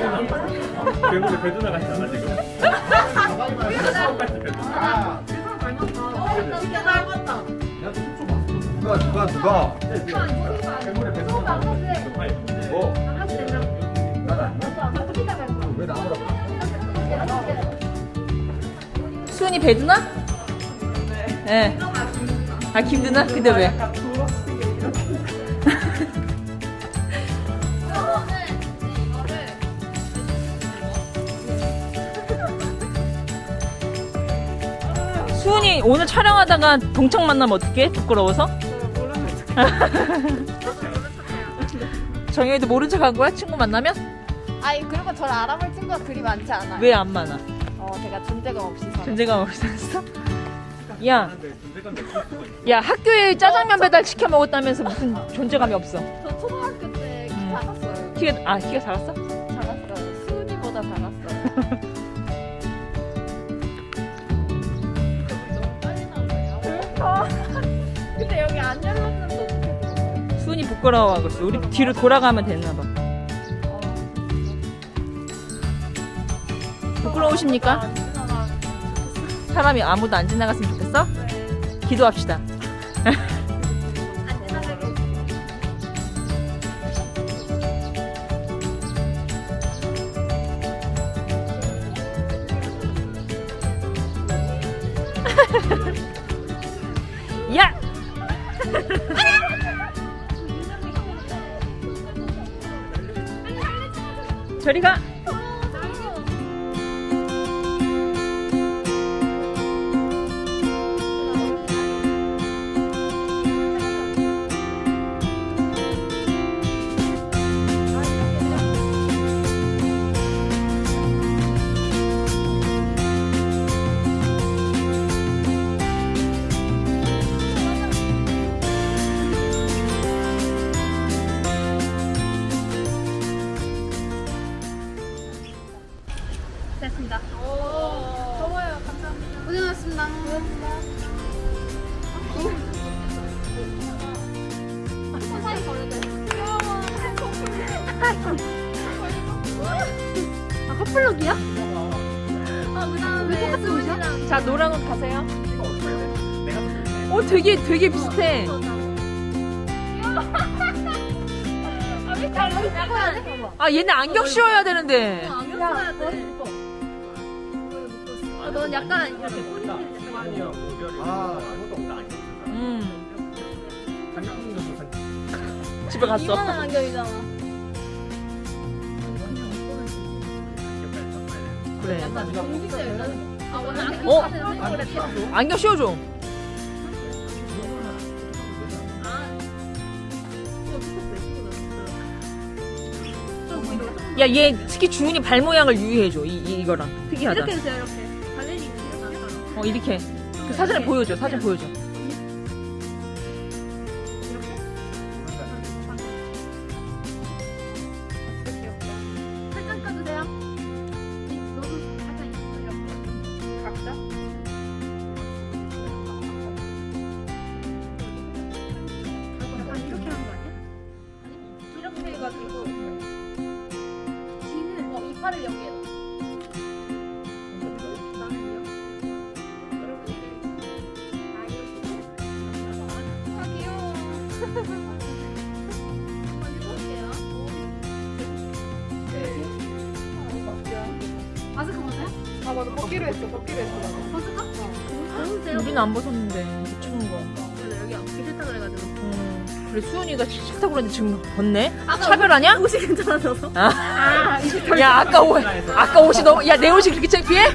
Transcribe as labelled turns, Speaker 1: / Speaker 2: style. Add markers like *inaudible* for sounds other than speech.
Speaker 1: 괴물이 배두나 지금. 배두나.
Speaker 2: 진짜 닮았다.
Speaker 3: 누가 누가 누가
Speaker 1: 괴물이 배두나.
Speaker 3: 뭐?
Speaker 4: 수은이 배드나? 네. 아 김드나? 근데 왜? 오늘 촬영하다가 동창 만나면 어떡해? 부끄러워서? 정혜도 모른 척 한 거야? 친구 만나면?
Speaker 2: 아니 그리고 저를 알아볼 친구가 그리 많지 않아요.
Speaker 4: 왜안 만나?
Speaker 2: 어 제가 존재감 없이 살아.
Speaker 4: 존재감 없었어? *laughs* 야,
Speaker 1: 수가 있어.
Speaker 4: 야 학교에 짜장면 배달 시켜 먹었다면서 무슨 존재감이 없어?
Speaker 2: 저 초등학교 때키
Speaker 4: 음.
Speaker 2: 작았어요.
Speaker 4: 키가 아 키가 작았어?
Speaker 2: 작았어요. 수은이보다 작았어요. *laughs* 안 열렸는데 어떻게 들어가요?
Speaker 4: 수은이 부끄러워하고 있어. 우리 뒤로 돌아가면 됐나 봐. 부끄러우십니까? 사람이 아무도 안 지나갔으면 좋겠어? 기도합시다. *laughs* 저리 가.
Speaker 2: 됐습니다. 더워요. 감사합니다. 고생하셨습니다. 사이 걸려도 아, 커플룩이야? 아, 그 다음에 똑같은 옷이야?
Speaker 4: 자 노란 옷 가세요.
Speaker 1: 이거? 내가.
Speaker 4: 어 되게 되게 비슷해.
Speaker 2: 아, 왜 잘못 바꿔야 돼?
Speaker 4: 아 얘네 안경 씌워야 되는데.
Speaker 2: 안경 써야 돼. 아, 넌 약간
Speaker 1: 아니야, 무별이.
Speaker 3: 아.
Speaker 1: 아무것도 없다.
Speaker 4: 음
Speaker 1: 한국인도 못
Speaker 4: 집에 갔어.
Speaker 2: 이만한 안경이잖아.
Speaker 4: 그래.
Speaker 2: 약간 정직자 여자. 아, 오늘 안경
Speaker 4: 어?
Speaker 2: 써야 되는데?
Speaker 4: 안경 씌워줘. 야얘 특히 주은이 발 모양을 유의해줘. 이, 이 이거랑 특이하다.
Speaker 2: 이렇게 해주세요, 이렇게.
Speaker 4: 어 이렇게. 그 사진을 보여줘. 사진 보여줘.
Speaker 2: 살짝 까주세요. 너도 살짝 이렇게. 각자? 약간 이렇게 하는 거 아니야? 아니, 이렇게 해가지고. 뒤는, 어, 이빨을 여기에 마스크 벗어요?
Speaker 5: 아 맞아 벗기로 했어 벗기로 했어
Speaker 2: 벗을까? 벗으세요.
Speaker 4: 우리는 안 벗었는데 못 추는 거.
Speaker 2: 그래서 여기 앞이 싫다 그래가지고.
Speaker 4: 음, 그래 수은이가 싫다고 그랬는데 지금 벗네?
Speaker 2: 아까
Speaker 4: 차별하냐?
Speaker 2: 옷이 괜찮아져서.
Speaker 4: 아.
Speaker 2: 아,
Speaker 4: 야 아까 옷 아까 옷이 너무 야 내 옷이 그렇게 창피해?